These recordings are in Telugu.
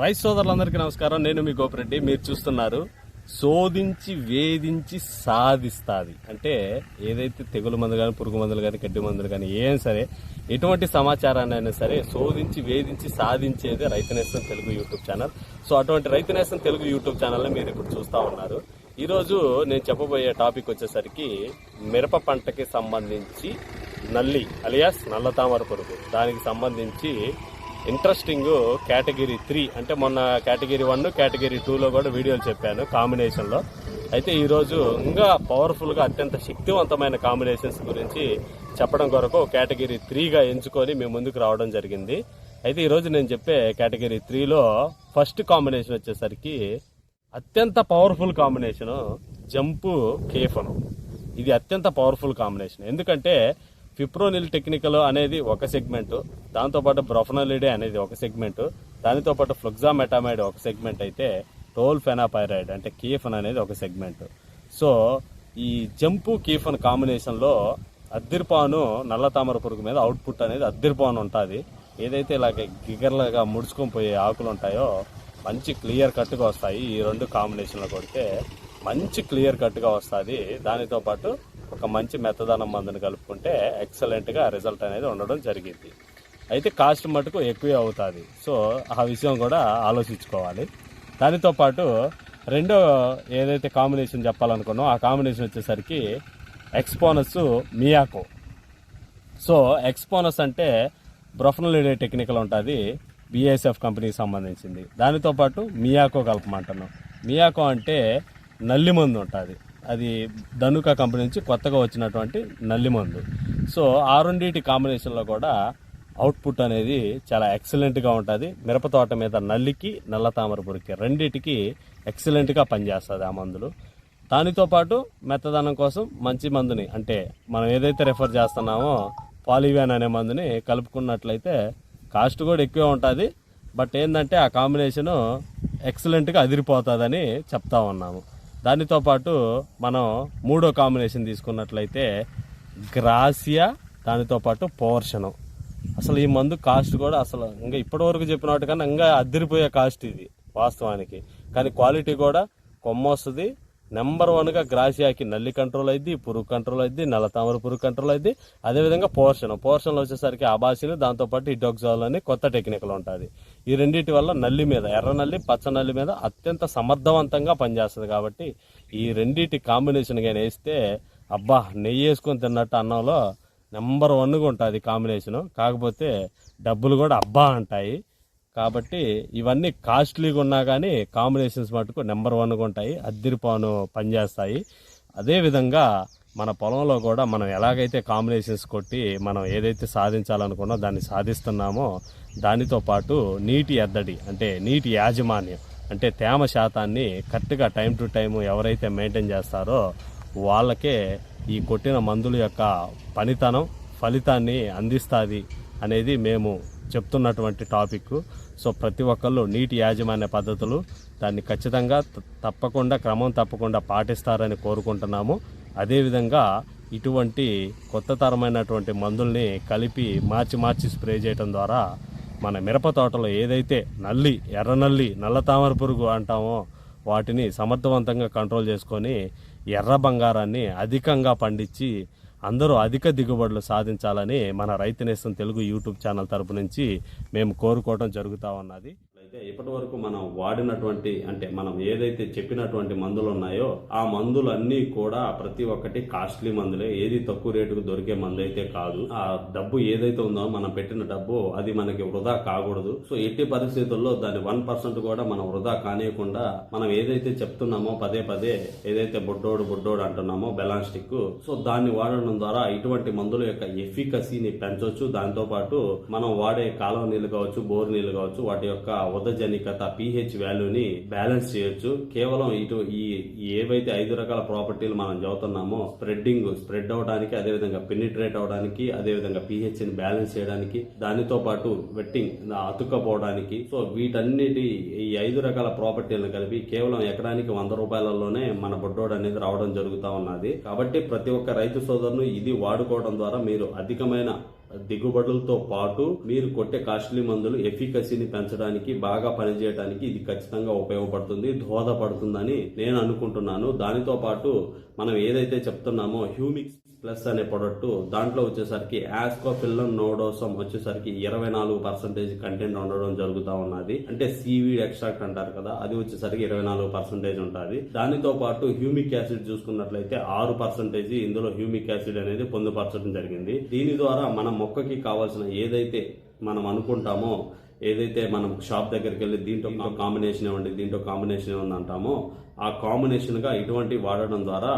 రైస్ సోదరులందరికీ నమస్కారం. నేను మీ గోపిరెడ్డి. మీరు చూస్తున్నారు శోధించి వేధించి సాధిస్తాది. అంటే ఏదైతే తెగులు మందు కానీ పురుగు మందులు కానీ గడ్డి మందులు కానీ ఏం సరే ఎటువంటి సమాచారాన్ని అయినా సరే శోధించి వేధించి సాధించేది రైతు నేస్తం తెలుగు యూట్యూబ్ ఛానల్. సో అటువంటి రైతు నేస్తం తెలుగు యూట్యూబ్ ఛానల్ని మీరు ఇప్పుడు చూస్తూ ఉన్నారు. ఈరోజు నేను చెప్పబోయే టాపిక్ వచ్చేసరికి మిరప పంటకి సంబంధించి నల్లి అలియాస్ నల్ల తామర పురుగు. దానికి సంబంధించి ఇంట్రెస్టింగ్ కేటగిరీ త్రీ అంటే మొన్న కేటగిరీ వన్ కేటగిరీ టూలో కూడా వీడియోలు చెప్పాను కాంబినేషన్లో అయితే ఈరోజు ఇంకా పవర్ఫుల్గా అత్యంత శక్తివంతమైన కాంబినేషన్స్ గురించి చెప్పడం కొరకు కేటగిరీ త్రీగా ఎంచుకొని మేము ముందుకు రావడం జరిగింది. అయితే ఈరోజు నేను చెప్పే కేటగిరీ త్రీలో ఫస్ట్ కాంబినేషన్ వచ్చేసరికి అత్యంత పవర్ఫుల్ కాంబినేషన్ జంపు కేఫను. ఇది అత్యంత పవర్ఫుల్ కాంబినేషన్ ఎందుకంటే ఫిప్రోనిల్ టెక్నికల్ అనేది ఒక సెగ్మెంట్ దాంతోపాటు బ్రొఫనలిడే అనేది ఒక సెగ్మెంట్ దానితో పాటు ఫ్లుక్సామెటామైడ్ ఒక సెగ్మెంట్ అయితే టోల్ ఫెనాపైరాయిడ్ అంటే కీఫన్ అనేది ఒక సెగ్మెంట్. సో ఈ జంపు కీఫన్ కాంబినేషన్లో అద్దిర్పాను నల్ల తామర పురుగు మీద అవుట్పుట్ అనేది అద్దిర్పాను ఉంటుంది. ఏదైతే ఇలాగ గిగర్లుగా ముడుచుకొని పోయే ఆకులు ఉంటాయో మంచి క్లియర్ కట్గా వస్తాయి. ఈ రెండు కాంబినేషన్లో కొడితే మంచి క్లియర్ కట్గా వస్తుంది. దానితో పాటు ఒక మంచి మెత్తదనం మందుని కలుపుకుంటే ఎక్సలెంట్గా రిజల్ట్ అనేది ఉండడం జరిగింది. అయితే కాస్ట్ మటుకు ఎక్కువే అవుతుంది. సో ఆ విషయం కూడా ఆలోచించుకోవాలి. దానితో పాటు రెండో ఏదైతే కాంబినేషన్ చెప్పాలనుకున్నామో ఆ కాంబినేషన్ వచ్చేసరికి ఎక్స్పోనస్ మియాకో సో ఎక్స్పోనస్ అంటే బ్రొఫనలిడే టెక్నికల్ ఉంటుంది బిఎస్ఎఫ్ కంపెనీకి సంబంధించింది. దానితో పాటు మియాకో కలపమంటాను మియాకో అంటే నల్లి మందు ఉంటుంది. అది ధనుక కంపెనీ నుంచి కొత్తగా వచ్చినటువంటి నల్లి మందు. సో ఆ రెండింటి కాంబినేషన్లో కూడా అవుట్పుట్ అనేది చాలా ఎక్సలెంట్గా ఉంటుంది. మిరప తోట మీద నల్లికి నల్ల తామర పురికి రెండింటికి ఎక్సలెంట్గా పనిచేస్తుంది ఆ మందులు. దానితో పాటు మెత్తదనం కోసం మంచి మందుని అంటే మనం ఏదైతే రెఫర్ చేస్తున్నామో పాలివ్యాన్ అనే మందుని కలుపుకున్నట్లయితే కాస్ట్ కూడా ఎక్కువే ఉంటుంది. బట్ ఏంటంటే ఆ కాంబినేషను ఎక్సలెంట్గా అదిరిపోతుందని చెప్తా ఉన్నాము. దానితో పాటు మనం మూడో కాంబినేషన్ తీసుకున్నట్లయితే గ్రాసియా దానితో పాటు పోర్షను. అసలు ఈ మందు కాస్ట్ కూడా అసలు ఇంకా ఇప్పటివరకు చెప్పినట్టు కన్నా ఇంకా అద్దరిపోయే కాస్ట్ ఇది వాస్తవానికి. కానీ క్వాలిటీ కూడా కొమ్మ వస్తుంది నెంబర్ వన్గా గ్రాసియాకి నల్లి కంట్రోల్ అయింది పురుగు కంట్రోల్ అయింది నల్ల తామర పురుగు కంట్రోల్ అయింది. అదేవిధంగా పోర్షన్ పోర్షన్లో వచ్చేసరికి ఆబాసిని దాంతోపాటు ఇడోక్జాల్ అనే కొత్త టెక్నికల్ ఉంటుంది. ఈ రెండింటి వల్ల నల్లి మీద ఎర్ర నల్లి పచ్చ నల్లి మీద అత్యంత సమర్థవంతంగా పనిచేస్తుంది కాబట్టి ఈ రెండింటి కాంబినేషన్ కానీ వేస్తే అబ్బా నెయ్యి వేసుకొని తిన్నట్టు అన్నంలో నెంబర్ వన్గా ఉంటుంది కాంబినేషను కాకపోతే డబ్బులు కూడా అబ్బా అంటాయి. కాబట్టి ఇవన్నీ కాస్ట్లీగా ఉన్నా కానీ కాంబినేషన్స్ మటుకు నెంబర్ వన్గా ఉంటాయి అద్దిరిపాను పనిచేస్తాయి. అదేవిధంగా మన పొలంలో కూడా మనం ఎలాగైతే కాంబినేషన్స్ కొట్టి మనం ఏదైతే సాధించాలనుకున్నా దాన్ని సాధిస్తున్నామో దానితో పాటు నీటి ఎద్దడి అంటే నీటి యాజమాన్యం అంటే తేమ శాతాన్ని కరెక్ట్గా టైం టు టైం ఎవరైతే మెయింటైన్ చేస్తారో వాళ్ళకే ఈ కొట్టిన మందుల యొక్క పనితనం ఫలితాన్ని అందిస్తుంది అనేది మేము చెప్తున్నటువంటి టాపిక్. సో ప్రతి ఒక్కళ్ళు నీటి యాజమాన్య పద్ధతులు దాన్ని ఖచ్చితంగా తప్పకుండా క్రమం తప్పకుండా పాటిస్తారని కోరుకుంటున్నాము. అదేవిధంగా ఇటువంటి కొత్త తరమైనటువంటి మందుల్ని కలిపి మార్చి మార్చి స్ప్రే చేయడం ద్వారా మన మిరప తోటలో ఏదైతే నల్లి ఎర్ర నల్లి నల్ల తామర పురుగు అంటామో వాటిని సమర్థవంతంగా కంట్రోల్ చేసుకొని ఎర్ర బంగారాన్ని అధికంగా పండించి అందరూ అధిక దిగుబడులు సాధించాలని మన రైతు నేస్తం తెలుగు యూట్యూబ్ ఛానల్ తరపు నుంచి మేము కోరుకోవడం జరుగుతూ ఉన్నది. అయితే ఇప్పటి వరకు మనం వాడినటువంటి అంటే మనం ఏదైతే చెప్పినటువంటి మందులు ఉన్నాయో ఆ మందులన్నీ కూడా ప్రతి ఒక్కటి కాస్ట్లీ మందులే. ఏది తక్కువ రేటుకు దొరికే మందు అయితే కాదు. ఆ డబ్బు ఏదైతే ఉందో మనం పెట్టిన డబ్బు అది మనకి వృధా కాకూడదు. సో ఎట్టి పరిస్థితుల్లో దాని వన్ పర్సెంట్ కూడా మనం వృధా కానియకుండా మనం ఏదైతే చెప్తున్నామో పదే పదే ఏదైతే బొడ్డోడు బొడ్డోడు అంటున్నామో బెలాన్స్టిక్ సో దాన్ని వాడడం ద్వారా ఇటువంటి మందుల యొక్క ఎఫికసీని పెంచవచ్చు దాంతో పాటు మనం వాడే కాలువ నీళ్ళు కావచ్చు బోర్ నీళ్ళు కావచ్చు వాటి యొక్క ఉదజనికత పిహెచ్ వాల్యూని బ్యాలెన్స్ చేయొచ్చు. కేవలం ఇటు ఈ ఏవైతే ఐదు రకాల ప్రాపర్టీలు మనం చదువుతున్నామో స్ప్రెడ్డింగ్ స్ప్రెడ్ అవడానికి అదేవిధంగా పెనిట్రేట్ అవడానికి అదేవిధంగా పిహెచ్ని బ్యాలెన్స్ చేయడానికి దానితో పాటు వెట్టింగ్ అతుక్కపోవడానికి. సో వీటన్నిటి ఈ ఐదు రకాల ప్రాపర్టీలను కలిపి కేవలం ఎకరానికి వంద రూపాయలలోనే మన బొడ్డోడు అనేది రావడం జరుగుతా ఉన్నది. కాబట్టి ప్రతి ఒక్క రైతు సోదరును ఇది వాడుకోవడం ద్వారా మీరు అధికమైన దిగుబడులతో పాటు మీరు కొట్టే కాస్ట్లీ మందులు ఎఫికసీని పెంచడానికి బాగా పనిచేయడానికి ఇది ఖచ్చితంగా ఉపయోగపడుతుంది దోహదపడుతుందని నేను అనుకుంటున్నాను. దానితో పాటు మనం ఏదైతే చెప్తున్నామో హ్యూమిక్స్ ప్లస్ అనే ప్రోడక్ట్ దాంట్లో వచ్చేసరికి యాస్కోఫిల్లం నోడోసం వచ్చేసరికి ఇరవై నాలుగు పర్సెంటేజ్ కంటెంట్ ఉండడం జరుగుతూ ఉన్నది. అంటే సీవీడ్ ఎక్స్ట్రాక్ట్ అంటారు కదా అది వచ్చేసరికి ఇరవై నాలుగు పర్సెంటేజ్ ఉంటుంది. దానితో పాటు హ్యూమిక్ యాసిడ్ చూసుకున్నట్లయితే ఆరు పర్సెంటేజ్ ఇందులో హ్యూమిక్ యాసిడ్ అనేది పొందుపరచడం జరిగింది. దీని ద్వారా మన మొక్కకి కావాల్సిన ఏదైతే మనం అనుకుంటామో ఏదైతే మనం షాప్ దగ్గరికి వెళ్ళి దీంట్లో కాంబినేషన్ ఇవ్వండి దీంట్లో కాంబినేషన్ ఇవ్వండి అంటామో ఆ కాంబినేషన్గా ఇటువంటి వాడడం ద్వారా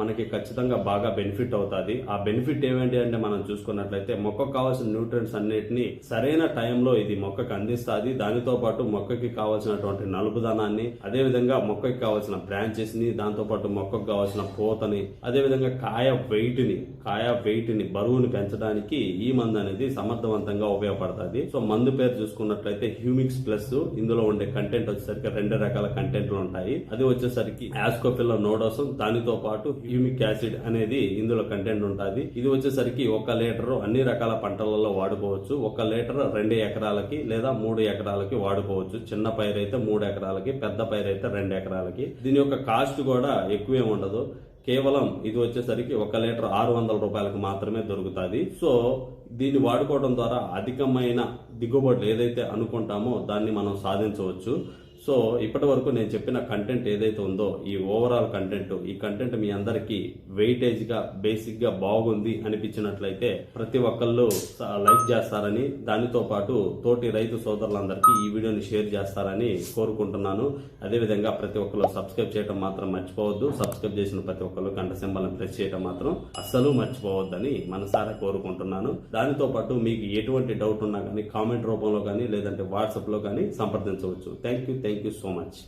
మనకి ఖచ్చితంగా బాగా బెనిఫిట్ అవుతుంది. ఆ బెనిఫిట్ ఏమిటి అంటే మనం చూసుకున్నట్లయితే మొక్కకు కావాల్సిన న్యూట్రియన్స్ అన్నిటిని సరైన టైంలో ఇది మొక్కకు అందిస్తుంది. దానితో పాటు మొక్కకి కావాల్సినటువంటి నలుపుదనాన్ని అదే విధంగా మొక్కకి కావాల్సిన బ్రాంచెస్ని దాంతో పాటు మొక్కకు కావాల్సిన పోతని అదే విధంగా కాయ వెయిట్ని కాయ వెయిట్ని బరువుని పెంచడానికి ఈ మందు అనేది సమర్థవంతంగా ఉపయోగపడుతుంది. సో మందు పేరు చూసుకున్నట్లయితే హ్యూమిక్స్ ప్లస్ ఇందులో ఉండే కంటెంట్ వచ్చేసరికి రెండు రకాల కంటెంట్లు ఉంటాయి. అది వచ్చేసరికి యాస్కోఫిల్ల నోడోసం దానితో పాటు యూమిక్ యాసిడ్ అనేది ఇందులో కంటెంట్ ఉంటుంది. ఇది వచ్చేసరికి ఒక లీటర్ అన్ని రకాల పంటలలో వాడుకోవచ్చు. ఒక లీటర్ రెండు ఎకరాలకి లేదా మూడు ఎకరాలకి వాడుకోవచ్చు. చిన్న పైరు అయితే మూడు ఎకరాలకి పెద్ద పైరు అయితే రెండు ఎకరాలకి. దీని యొక్క కాస్ట్ కూడా ఎక్కువే ఉండదు. కేవలం ఇది వచ్చేసరికి ఒక లీటర్ ఆరు వందల రూపాయలకు మాత్రమే దొరుకుతుంది. సో దీన్ని వాడుకోవడం ద్వారా అధికమైన దిగుబడులు ఏదైతే అనుకుంటామో దాన్ని మనం సాధించవచ్చు. సో ఇప్పటి వరకు నేను చెప్పిన కంటెంట్ ఏదైతే ఉందో ఈ ఓవరాల్ కంటెంట్ ఈ కంటెంట్ మీ అందరికీ వెయిటేజ్గా బేసిక్గా బాగుంది అనిపించినట్లయితే ప్రతి ఒక్కళ్ళు లైక్ చేస్తారని దానితో పాటు తోటి రైతు సోదరులందరికీ ఈ వీడియోని షేర్ చేస్తారని కోరుకుంటున్నాను. అదేవిధంగా ప్రతి ఒక్కరు సబ్స్క్రైబ్ చేయడం మాత్రం మర్చిపోవద్దు. సబ్స్క్రైబ్ చేసిన ప్రతి ఒక్కరు గంట సింబల్ని ప్రెస్ చేయడం మాత్రం అస్సలు మర్చిపోవద్దని మనసారా కోరుకుంటున్నాను. దానితో పాటు మీకు ఎటువంటి డౌట్ ఉన్నా కానీ కామెంట్ రూపంలో కానీ లేదంటే వాట్సాప్లో కానీ సంప్రదించవచ్చు. Thank you thank you so much